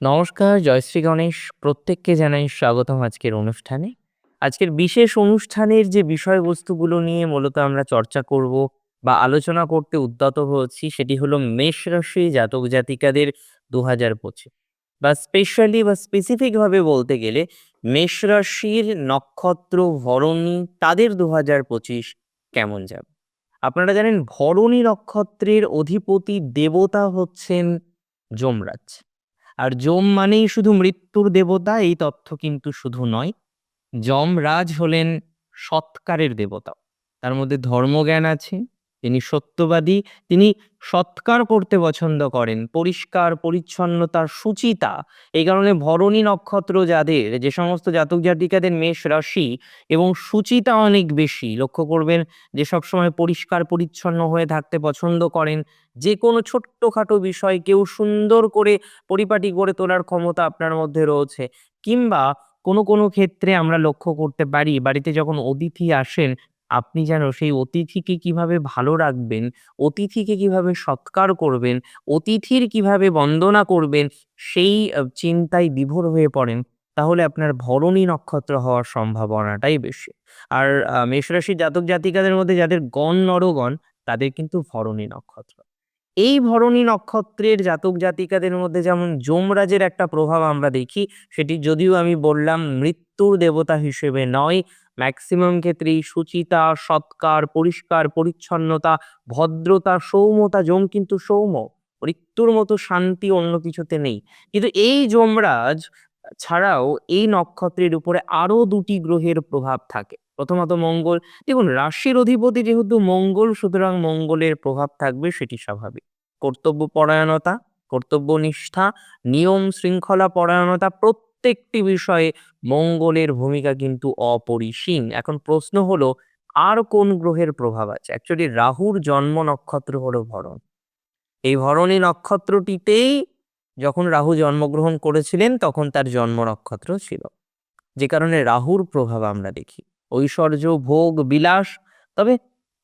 নমস্কার, জয়শ্রী গণেশ। প্রত্যেককে জানাই স্বাগতম আজকের অনুষ্ঠানে। আজকের বিশেষ অনুষ্ঠানের যে বিষয়বস্তুগুলো নিয়ে মূলত আমরা চর্চা করব বা আলোচনা করতে উদ্যত হয়েছি সেটি হলো মেষ রাশি জাতক জাতিকাদের ২০২৫ বা স্পেশালি বা স্পেসিফিক ভাবে বলতে গেলে মেষ রাশির নক্ষত্র ভরণী তাদের ২০২৫ কেমন যাবে? আপনারা জানেন ভরণী নক্ষত্রের অধিপতি দেবতা হচ্ছেন যমরাজ। আর যম মানেই শুধু মৃত্যুর দেবতা এই তথ্য কিন্তু শুধু নয়। যমরাজ হলেন সৎকারের দেবতা। তার মধ্যে ধর্মজ্ঞান আছে, তিনি সত্যবাদী, তিনি সৎকার করতে পছন্দ করেন, পরিষ্কার পরিচ্ছন্নতার সুচিতা এই কারণে ভরণী নক্ষত্র যাদের যে সমস্ত জাতক জাতিকাদের মেষ রাশি এবং সুচিতা অনেক বেশি লক্ষ্য করবেন যে সবসময় পরিষ্কার পরিচ্ছন্ন হয়ে থাকতে পছন্দ করেন। যে কোনো ছোট্টখাটো বিষয়কেও সুন্দর করে পরিপাটি করে তোলার ক্ষমতা আপনার মধ্যে রয়েছে। কিংবা কোনো, কোনো ক্ষেত্রে আমরা লক্ষ্য করতে পারি বাড়িতে যখন অতিথি আসেন আপনি যেন সেই অতিথিকে কীভাবে ভালো রাখবেন, অতিথিকে কীভাবে সৎকার করবেন, অতিথির কীভাবে বন্দনা করবেন সেই চিন্তায় বিভোর হয়ে পড়েন তাহলে আপনার ভরণী নক্ষত্র হওয়ার সম্ভাবনাটাই বেশি। আর আ মেষ রাশির জাতক জাতিকাদের মধ্যে যাদের গণ নরগণ তাদের কিন্তু ভরণী নক্ষত্র। এই ভরণী নক্ষত্রের জাতক জাতিকাদের মধ্যে যেমন যমরাজের একটা প্রভাব আমরা দেখি সেটি যদিও আমি বললাম মৃত্যুর দেবতা হিসেবে নয়, ম্যাক্সিমাম ক্ষেত্রেই সুচিতা সৎকার, পরিষ্কার পরিচ্ছন্নতা, ভদ্রতা, সৌম্যতা যম কিন্তু সৌম্য। মৃত্যুর মতো শান্তি অন্য কিছুতে নেই। কিন্তু এই যমরাজ ছাড়াও এই নক্ষত্রের উপরে আরও দুটি গ্রহের প্রভাব থাকে। প্রথমত মঙ্গল। দেখুন রাশির অধিপতি যেহেতু মঙ্গল সুতরাং মঙ্গলের প্রভাব থাকবে সেটি স্বাভাবিক। কর্তব্যপরায়ণতা, কর্তব্যনিষ্ঠা, নিয়ম শৃঙ্খলা পরায়ণতা প্রত্যেকটি বিষয়ে মঙ্গলের ভূমিকা কিন্তু অপরিসীম। এখন প্রশ্ন হলো আর কোন গ্রহের প্রভাব আছে? অ্যাকচুয়ালি রাহুর জন্ম নক্ষত্র হলো ভরণ। এই ভরণী নক্ষত্রটিতেই যখন রাহু জন্মগ্রহণ করেছিলেন তখন তার জন্ম নক্ষত্র ছিল। যে কারণে রাহুর প্রভাব আমরা দেখি। ঐশ্বর্য, ভোগ, বিলাস তবে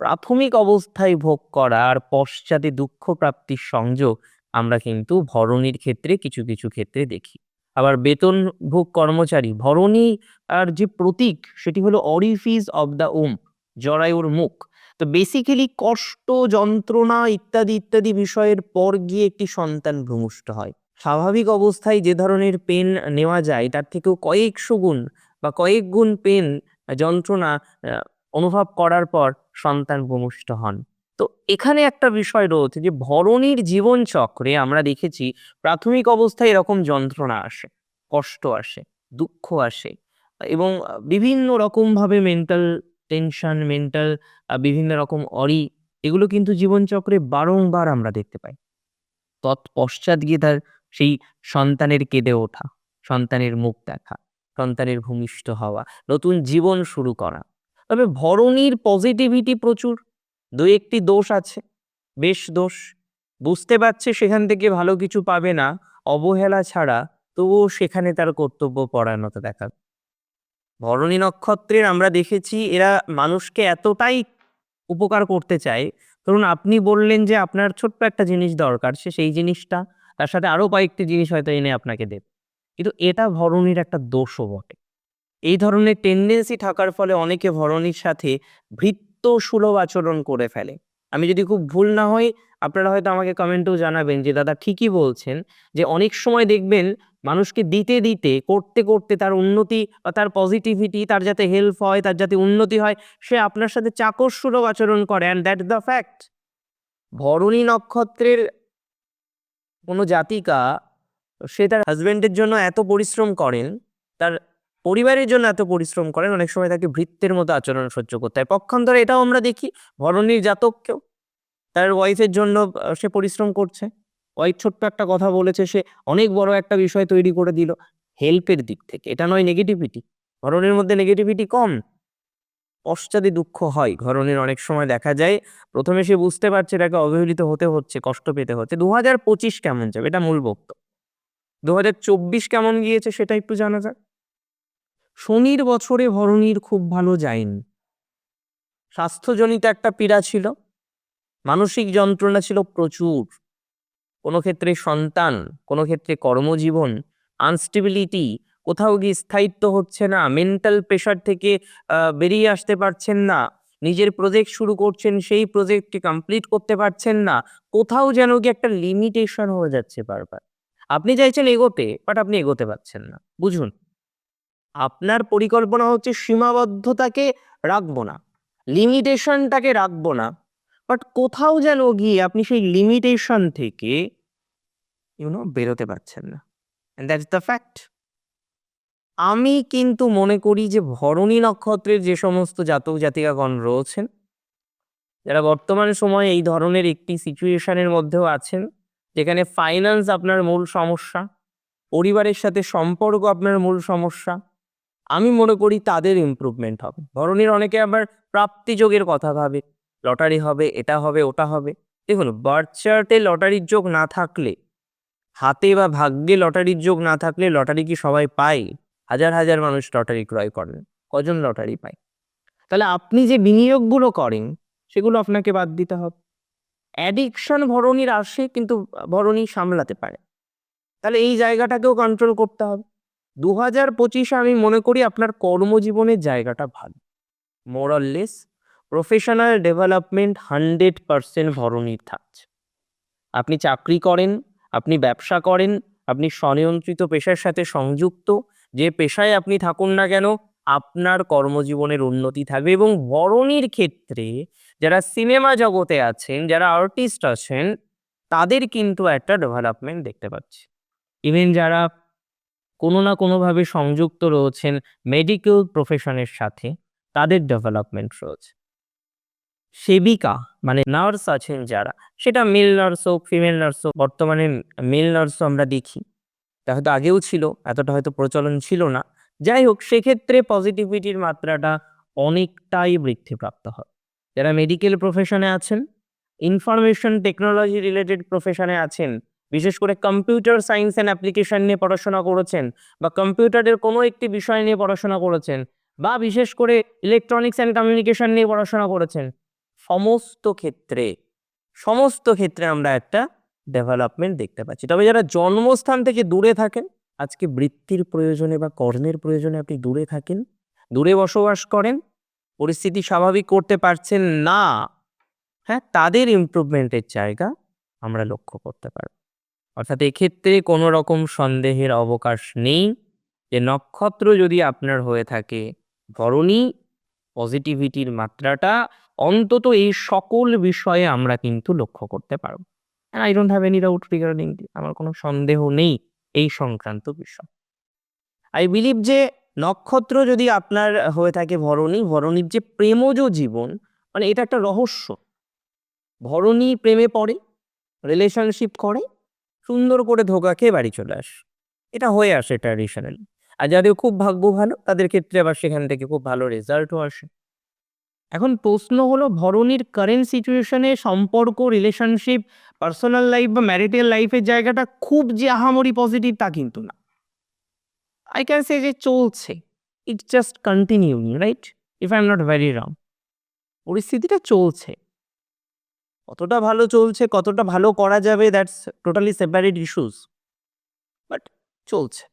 প্রাথমিক অবস্থায় ভোগ করা আর পশ্চাতে দুঃখ প্রাপ্তির সংযোগ আমরা কিন্তু ভরণীর ক্ষেত্রে কিছু, কিছু ক্ষেত্রে দেখি। আবার বেতনভোগ কর্মচারী ভরণী আর যে প্রতীক সেটি হলো অরিফিস অফ দ্য womb জরায়ুর মুখ। তো বেসিক্যালি কষ্ট, যন্ত্রণা ইত্যাদি, ইত্যাদি বিষয়ের পর গিয়ে একটি সন্তান ভূমিষ্ঠ হয়। স্বাভাবিক অবস্থায় যে ধরনের পেন নেওয়া যায় তার থেকেও কয়েকশো গুণ বা কয়েক গুণ পেন যন্ত্রণা অনুভব করার পর সন্তান ভূমিষ্ঠ হন। তো এখানে একটা বিষয় রয়েছে যে ভরণীর জীবনচক্রে আমরা দেখেছি প্রাথমিক অবস্থায় এরকম যন্ত্রণা আসে, কষ্ট আসে, দুঃখ আসে এবং বিভিন্ন রকমভাবে মেন্টাল টেনশন, মেন্টাল বিভিন্ন রকম অরি এগুলো কিন্তু জীবনচক্রে বারংবার আমরা দেখতে পাই। তৎপশ্চাৎ গিয়ে তার সেই সন্তানের কেঁদে ওঠা, সন্তানের মুখ দেখা, সন্তানের ভূমিষ্ঠ হওয়া, নতুন জীবন শুরু করা। তবে ভরণীর পজিটিভিটি প্রচুর। ২-১ টি দোষ আছে, বেশ দোষ। বুঝতে পারছে সেখান থেকে ভালো কিছু পাবে না, অবহেলা ছাড়া তবুও সেখানে তার কর্তব্য পরায়ণতা দেখাবে। ভরণী নক্ষত্রের আমরা দেখেছি এরা মানুষকে এতটাই উপকার করতে চায়, ধরুন আপনি বললেন যে আপনার ছোট্ট একটা জিনিস দরকার, সে সেই জিনিসটা তার সাথে আরও কয়েকটি জিনিস হয়তো এনে আপনাকে দেবে। কিন্তু এটা ভরণীর একটা দোষও বটে। এই ধরনের টেন্ডেন্সি থাকার ফলে অনেকে ভরণীর সাথে ভৃত্যসুলভ আচরণ করে ফেলে। আমি যদি খুব ভুল না হই আপনারা হয়তো আমাকে কমেন্টেও জানাবেন যে দাদা ঠিকই বলছেন যে অনেক সময় দেখবেন মানুষকে দিতে, দিতে, করতে, করতে তার উন্নতি বা তার পজিটিভিটি তার যাতে হেল্প হয়, তার যাতে উন্নতি হয় সে আপনার সাথে চাকর-সুলভ আচরণ করে and that the fact. Bharani নক্ষত্রের কোনো জাতিকা সে তার হাসব্যান্ডের জন্য এত পরিশ্রম করেন, তার পরিবারের জন্য এত পরিশ্রম করেন অনেক সময় তাকে ভৃত্যের মতো আচরণ সহ্য করতে হয়। পক্ষান্তরে এটাও আমরা দেখি ভরণীর জাতককেও তার ওয়াইফের জন্য সে পরিশ্রম করছে। ওয়াইফ ছোট্ট একটা কথা বলেছে সে অনেক বড় একটা বিষয় তৈরি করে দিল। হেল্পের দিক থেকে। এটা নয় নেগেটিভিটি। ভরণীর মধ্যে নেগেটিভিটি কম। পশ্চাতে দুঃখ হয়। ভরণীর অনেক সময় দেখা যায় প্রথমে সে বুঝতে পারছে তাকে অবহেলিত হতে হচ্ছে, কষ্ট পেতে হচ্ছে। ২০২৫ কেমন যাবে? এটা মূল বক্তব্য। ২০২৪ কেমন গিয়েছে সেটা একটু জানা যাক। শনির বছরে ভরণীর খুব ভালো যায়নি। স্বাস্থ্যজনিত একটা পীড়া ছিল। মানসিক যন্ত্রণা ছিল প্রচুর। কোনো ক্ষেত্রে সন্তান, কোনো ক্ষেত্রে কর্মজীবন আনস্টেবিলিটি কোথাও গিয়ে স্থায়িত্ব হচ্ছে না মেন্টাল প্রেশার থেকে বেরিয়ে আসতে পারছেন না, নিজের প্রজেক্ট শুরু করছেন, সেই প্রজেক্টটি কমপ্লিট করতে পারছেন না, কোথাও যেন কি একটা লিমিটেশন হয়ে যাচ্ছে বারবার আপনি চাইছেন এগোতে বাট আপনি এগোতে পারছেন না, বুঝুন আপনার পরিকল্পনা হচ্ছে সীমাবদ্ধতাকে রাখব না, লিমিটেশনটাকে রাখব না। বাট কোথাও যেন গিয়ে আপনি সেই লিমিটেশন থেকে ইউনো বেরোতে পারছেন না। দ্যাটস দ্য ফ্যাক্ট আমি কিন্তু মনে করি যে ভরণী নক্ষত্রের যে সমস্ত জাতক জাতিকাগণ রয়েছেন, যারা বর্তমান সময়ে এই ধরনের একটি সিচুয়েশনের মধ্যেও আছেন, যেখানে ফাইন্যান্স আপনার মূল সমস্যা, পরিবারের সাথে সম্পর্ক আপনার মূল সমস্যা আমি মনে করি তাদের ইমপ্রুভমেন্ট হবে। ভরণীর অনেকে আবার প্রাপ্তিযোগের কথা ভাবে। লটারি হবে, এটা হবে, ওটা হবে। দেখুন বার্থ চার্টে লটারির যোগ না থাকলে, হাতে বা ভাগ্যে লটারির যোগ না থাকলে লটারি কি সবাই পায়? হাজার হাজার মানুষ লটারি ক্রয় করেন। কজন লটারি পায়? তাহলে আপনি যে বিনিয়োগগুলো করেন, সেগুলো আপনাকে বাদ দিতে হবে। অ্যাডিকশন ভরণীর আসে, কিন্তু ভরণী সামলাতে পারে। তাহলে এই জায়গাটাকেও কন্ট্রোল করতে হবে। দু হাজার পঁচিশে আমি মনে করি আপনার কর্মজীবনের জায়গাটা ভালো। More or less professional development hundred percent ভরণীর থাকছে। আপনি চাকরি করেন, আপনি ব্যবসা করেন, আপনি স্বনিয়ন্ত্রিত পেশার সাথে সংযুক্ত, যে পেশায় আপনি থাকুন না কেন, আপনার কর্মজীবনের উন্নতি থাকবে এবং বরণীর ক্ষেত্রে যারা সিনেমা জগতে আছেন, যারা আর্টিস্ট আছেন, তাদের কিন্তু একটা ডেভেলপমেন্ট দেখতে পাচ্ছি। ইভেন যারা কোনো না কোনোভাবে সংযুক্ত রয়েছেন মেডিকেল প্রফেশনের সাথে, তাদের ডেভেলপমেন্ট রয়েছে। সেবিকা মানে নার্স আছেন যারা, সেটা মেল নার্স হোক ফিমেল নার্স হোক, বর্তমানে মেল নার্সও আমরা দেখি। তা হয়তো আগেও ছিল, এতটা হয়তো প্রচলন ছিল না। যাই হোক, সেক্ষেত্রে পজিটিভিটির মাত্রাটা অনেকটাই বৃদ্ধিপ্রাপ্ত হয়। যারা মেডিকেল প্রফেশনে আছেন ইনফরমেশন টেকনোলজি রিলেটেড প্রফেশনে আছেন বিশেষ করে কম্পিউটার সায়েন্স অ্যান্ড অ্যাপ্লিকেশন নিয়ে পড়াশোনা করেছেন বা কম্পিউটারের কোনো একটি বিষয় নিয়ে পড়াশোনা করেছেন বা বিশেষ করে ইলেকট্রনিক্স অ্যান্ড কমিউনিকেশন নিয়ে পড়াশোনা করেছেন। সমস্ত ক্ষেত্রে সমস্ত ক্ষেত্রে আমরা একটা ডেভেলপমেন্ট দেখতে পাচ্ছি। তবে যারা জন্মস্থান থেকে দূরে থাকেন, আজকে বৃত্তির প্রয়োজনে বা কর্মের প্রয়োজনে আপনি দূরে থাকেন, দূরে বসবাস করেন, পরিস্থিতি স্বাভাবিক করতে পারছেন না হ্যাঁ তাদের ইমপ্রুভমেন্টের জায়গা আমরা লক্ষ্য করতে পারব। অর্থাৎ এক্ষেত্রে কোনো রকম সন্দেহের অবকাশ নেই যে নক্ষত্র যদি আপনার হয়ে থাকে। ধরনী পজিটিভিটির মাত্রাটা অন্তত এই সকল বিষয়ে আমরা কিন্তু লক্ষ্য করতে পারব। I don't have any doubt regarding আমার কোনো সন্দেহ নেই এই সংক্রান্ত বিষয়। আই বিলিভ যে নক্ষত্র যদি আপনার হয়ে থাকে ভরণী, ভরণীর যে প্রেমজ জীবন মানে এটা একটা রহস্য। ভরণী প্রেমে পড়ে রিলেশনশিপ করে সুন্দর করে ধোকা খেয়ে বাড়ি চলে আস। এটা হয়ে আসে ট্র্যাডিশনালি আর যাদের খুব ভাগ্য ভালো, তাদের ক্ষেত্রে আবার সেখান থেকে খুব ভালো রেজাল্টও আসে। এখন প্রশ্ন হলো, ভরণীর কারেন্ট সিচুয়েশনে সম্পর্ক রিলেশনশিপ পার্সোনাল লাইফ বা ম্যারিটাল লাইফের জায়গাটা খুব যে আহামরি পজিটিভ তা কিন্তু না। আই ক্যান সে যে চলছে। It's just continuing right if I am not very wrong পরিস্থিতিটা চলছে। কতটা ভালো চলছে, কতটা ভালো করা যাবে that's totally separate issues but চলছে।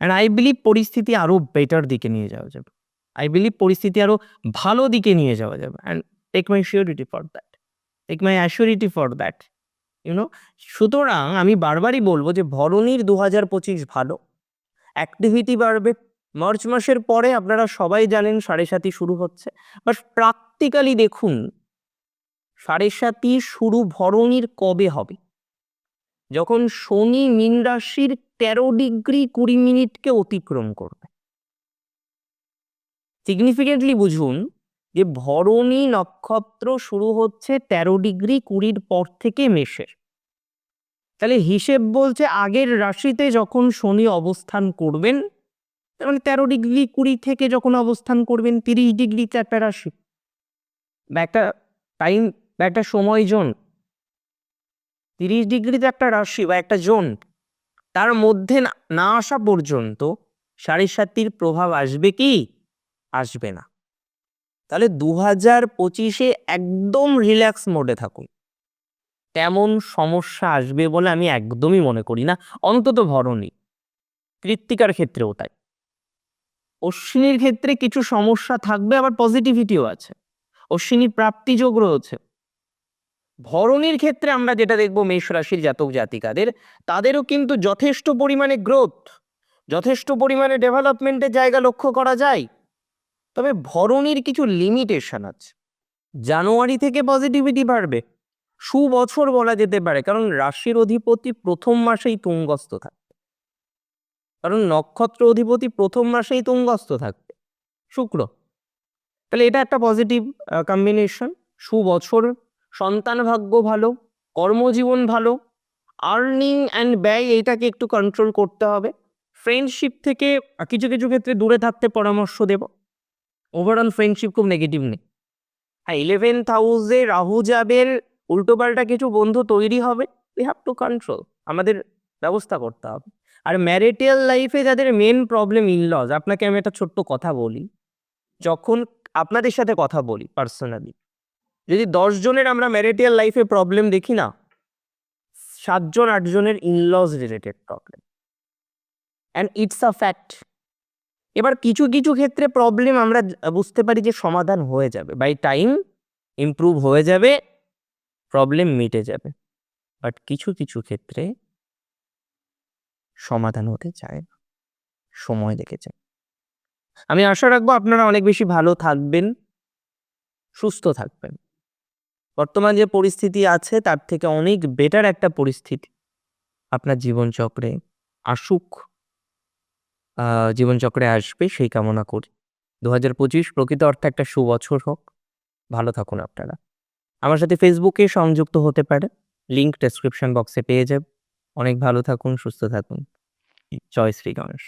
অ্যান্ড আই বিলিভ পরিস্থিতি আরও বেটার দিকে নিয়ে যাওয়া যাবে। আই বিলিভ পরিস্থিতি আরও ভালো দিকে নিয়ে যাওয়া যাবে। And take my surety for that take my assurity for that you know সুতরাং আমি বারবারই বলব যে ভরণীর দু হাজার পঁচিশ ভালো। অ্যাক্টিভিটি বাড়বে। মার্চ মাসের পরে আপনারা সবাই জানেন সাড়ে সাতই শুরু হচ্ছে। বাট প্র্যাকটিক্যালি দেখুন সাড়ে সাতি শুরু ভরণীর কবে হবে? যখন শনি মীন রাশির তেরো ডিগ্রি কুড়ি মিনিটকে অতিক্রম করবে। সিগনিফিকেন্টলি বুঝুন যে ভরণী নক্ষত্র শুরু হচ্ছে তেরো ডিগ্রি কুড়ির পর থেকে মেষের। তাহলে হিসেব বলছে আগের রাশিতে যখন শনি অবস্থান করবেন মানে তেরো ডিগ্রি কুড়ি থেকে যখন অবস্থান করবেন, তিরিশ ডিগ্রি একটা রাশি। বা একটা টাইম বা একটা সময় জোন। তিরিশ ডিগ্রিতে একটা রাশি বা একটা জোন, তার মধ্যে না- আসা পর্যন্ত সাড়ে সাতির প্রভাব আসবে কি? আসবে না। তাহলে দু হাজার পঁচিশে একদম রিল্যাক্স মোডে থাকুন। তেমন সমস্যা আসবে বলে আমি একদমই মনে করি না, অন্তত ভরণী কৃত্তিকার ক্ষেত্রেও তাই। অশ্বিনীর ক্ষেত্রে কিছু সমস্যা থাকবে, আবার পজিটিভিটিও আছে। অশ্বিনী প্রাপ্তিযোগ রয়েছে। ভরণীর ক্ষেত্রে আমরা যেটা দেখব মেষ রাশির জাতক জাতিকাদের, তাদেরও কিন্তু যথেষ্ট পরিমাণে গ্রোথ যথেষ্ট পরিমাণে ডেভেলপমেন্টের জায়গা লক্ষ্য করা যায়। তবে ভরণীর কিছু লিমিটেশন আছে। জানুয়ারি থেকে পজিটিভিটি বাড়বে। সুবছর বলা যেতে পারে, কারণ রাশির অধিপতি প্রথম মাসেই তুঙ্গস্থ থাকবে। কারণ নক্ষত্র অধিপতি প্রথম মাসেই তুঙ্গস্থ থাকবে। শুক্র, তাহলে এটা একটা পজিটিভ কম্বিনেশন সুবছর সন্তান ভাগ্য ভালো, কর্মজীবন ভালো আর্নিং অ্যান্ড ব্যয় এটাকে একটু কন্ট্রোল করতে হবে। ফ্রেন্ডশিপ থেকে কিছু কিছু ক্ষেত্রে দূরে থাকতে পরামর্শ দেব। ওভারঅল ফ্রেন্ডশিপ খুব নেগেটিভ নেই। হ্যাঁ ইলেভেন্থ হাউসে রাহু যাবের উল্টোপাল্টা কিছু বন্ধু তৈরি হবে উই হ্যাভ টু কন্ট্রোল আমাদের ব্যবস্থা করতে হবে। আর ম্যারিটাল লাইফে যাদের মেন প্রবলেম ইনলজ আপনাকে আমি একটা ছোট্ট কথা বলি। যখন আপনাদের সাথে কথা বলি পার্সোনালি যদি জনের আমরা ম্যারিটাল লাইফে প্রবলেম দেখি না সাতজন আটজনের in laws related problem and it's a fact এবার কিছু কিছু ক্ষেত্রে প্রবলেম আমরা বুঝতে পারি যে সমাধান হয়ে যাবে। বাই টাইম ইমপ্রুভ হয়ে যাবে প্রবলেম মিটে যাবে। বাট কিছু কিছু ক্ষেত্রে সমাধান হতে চায় না। সময় লেগে যায় আমি আশা রাখব আপনারা অনেক বেশি ভালো থাকবেন, সুস্থ থাকবেন। বর্তমান যে পরিস্থিতি আছে, তার থেকে অনেক বেটার একটা পরিস্থিতি আপনার জীবনচক্রে আসুক। জীবনচক্রে আসবে, সেই কামনা করি। দু হাজার পঁচিশ প্রকৃত অর্থে একটা সুবছর হোক। ভালো থাকুন আপনারা। আমার সাথে ফেসবুকে সংযুক্ত হতে পারে লিঙ্ক ডেসক্রিপশন বক্সে পেয়ে যাব অনেক ভালো থাকুন, সুস্থ থাকুন। জয় শ্রী গণেশ।